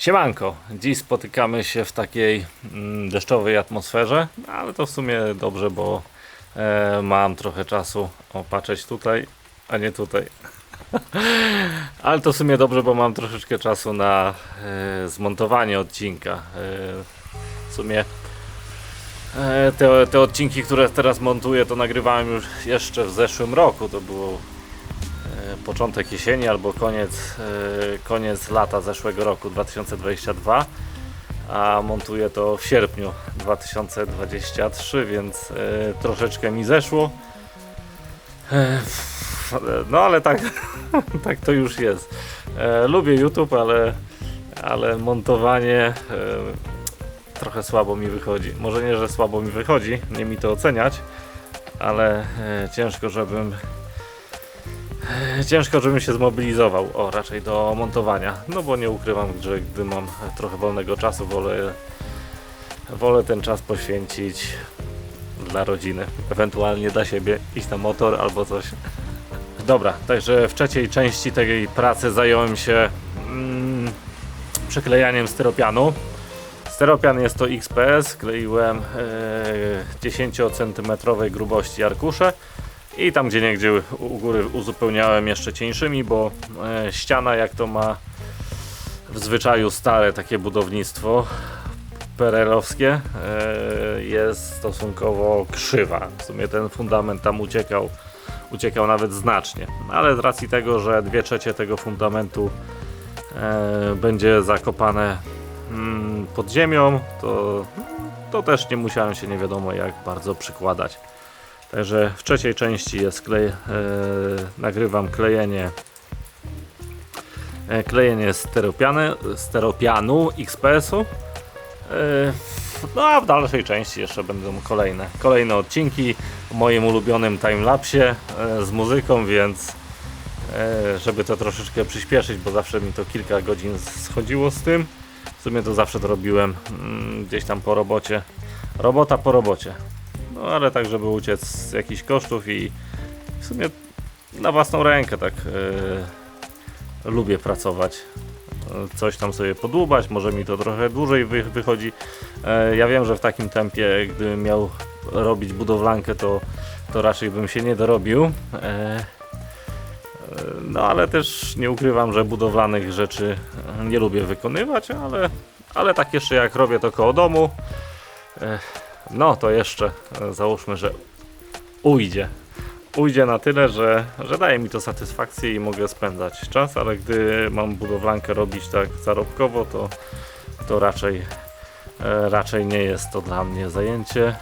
Siemanko, dziś spotykamy się w takiej mm, deszczowej atmosferze, ale to w sumie dobrze, bo e, mam trochę czasu opatrzeć tutaj, a nie tutaj. ale to w sumie dobrze, bo mam troszeczkę czasu na e, zmontowanie odcinka. E, w sumie e, te, te odcinki, które teraz montuję, to nagrywałem już jeszcze w zeszłym roku. To było początek jesieni albo koniec, e, koniec lata zeszłego roku 2022, a montuję to w sierpniu 2023, więc e, troszeczkę mi zeszło. E, No ale tak, tak to już jest. Lubię YouTube, ale, ale montowanie trochę słabo mi wychodzi. Może nie, że słabo mi wychodzi, nie mi to oceniać, ale ciężko, żebym ciężko, żebym się zmobilizował, o raczej do montowania. No bo nie ukrywam, że gdy mam trochę wolnego czasu, wolę, wolę ten czas poświęcić dla rodziny, ewentualnie dla siebie, iść na motor albo coś. Dobra, także w trzeciej części tej pracy zająłem się mm, przyklejaniem styropianu. Steropian jest to XPS, kleiłem e, 10 cm grubości arkusze i tam gdzie niegdzie u góry uzupełniałem jeszcze cieńszymi, bo e, ściana jak to ma w zwyczaju stare takie budownictwo perelowskie e, jest stosunkowo krzywa. W sumie ten fundament tam uciekał, uciekał nawet znacznie, ale z racji tego, że dwie trzecie tego fundamentu e, będzie zakopane mm, pod ziemią, to, to też nie musiałem się nie wiadomo jak bardzo przykładać. Także w trzeciej części jest klej, e, nagrywam klejenie e, klejenie steropianu XPS-u. E, No a w dalszej części jeszcze będą kolejne, kolejne odcinki o moim ulubionym timelapsie e, z muzyką, więc żeby to troszeczkę przyspieszyć, bo zawsze mi to kilka godzin schodziło z tym. W sumie to zawsze to robiłem mm, gdzieś tam po robocie. Robota po robocie. No ale tak, żeby uciec z jakichś kosztów i w sumie na własną rękę tak e, lubię pracować. Coś tam sobie podłubać, może mi to trochę dłużej wy, wychodzi. E, ja wiem, że w takim tempie, gdybym miał robić budowlankę, to, to raczej bym się nie dorobił. E, no ale też nie ukrywam, że budowlanych rzeczy nie lubię wykonywać, ale, ale tak jeszcze jak robię to koło domu, no to jeszcze e, załóżmy, że ujdzie. Ujdzie na tyle, że, że daje mi to satysfakcję i mogę spędzać czas, ale gdy mam budowlankę robić tak zarobkowo, to, to raczej, e, raczej nie jest to dla mnie zajęcie.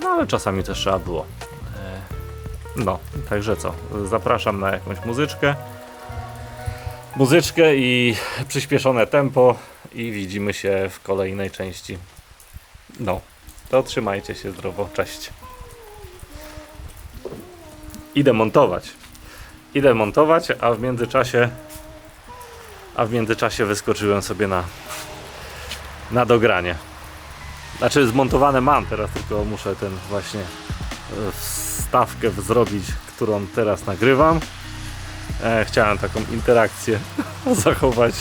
No ale czasami też trzeba było. No, także co? Zapraszam na jakąś muzyczkę. Muzyczkę i przyspieszone tempo i widzimy się w kolejnej części. No, to trzymajcie się zdrowo. Cześć. Idę montować. Idę montować, a w międzyczasie a w międzyczasie wyskoczyłem sobie na na dogranie. Znaczy zmontowane mam, teraz tylko muszę ten właśnie e, wstawkę zrobić, którą teraz nagrywam. E, chciałem taką interakcję zachować.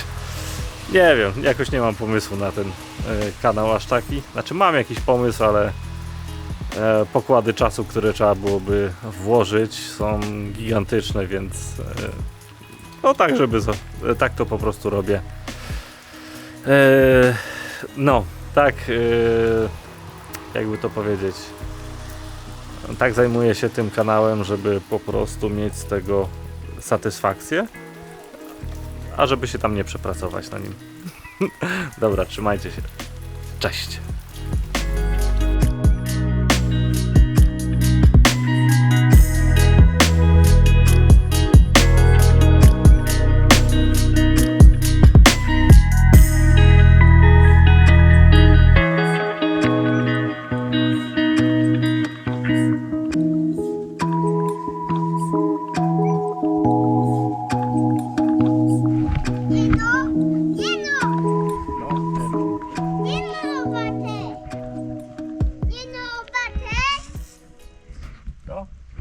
Nie wiem, jakoś nie mam pomysłu na ten e, kanał aż taki. Znaczy mam jakiś pomysł, ale e, pokłady czasu, które trzeba byłoby włożyć są gigantyczne, więc e, no tak, żeby tak to po prostu robię. No, tak jakby to powiedzieć tak zajmuję się tym kanałem, żeby po prostu mieć z tego satysfakcję, a żeby się tam nie przepracować na nim. Dobra, trzymajcie się. Cześć.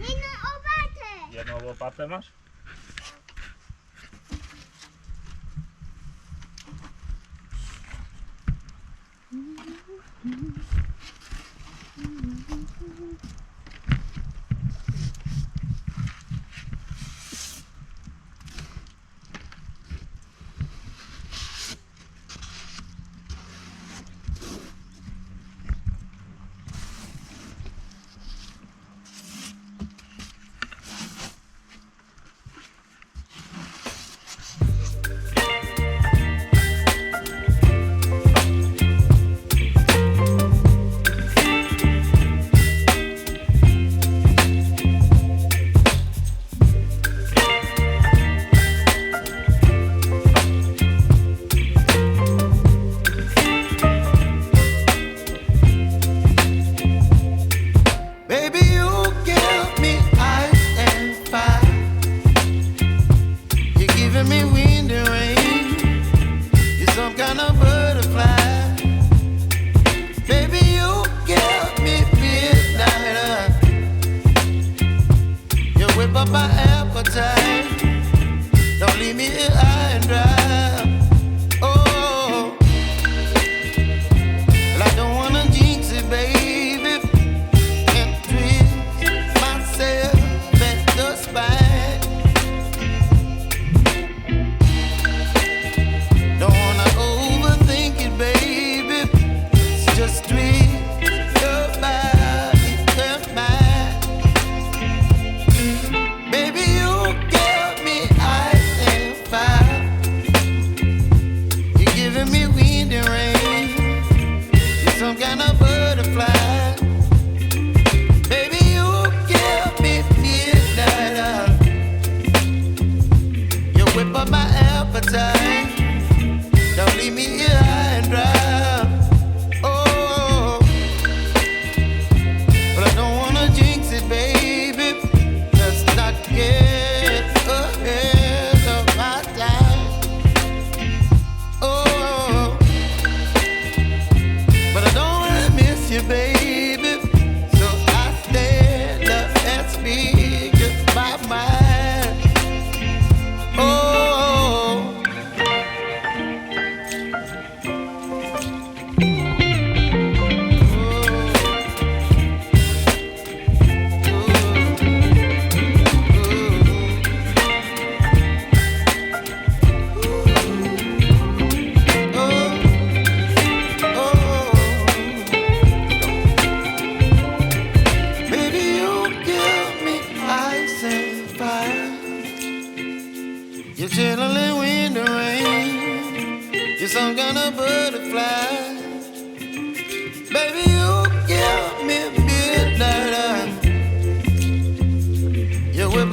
Jedną łopatę. Jedną łopatę masz? Mm-hmm.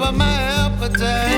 Up my appetite.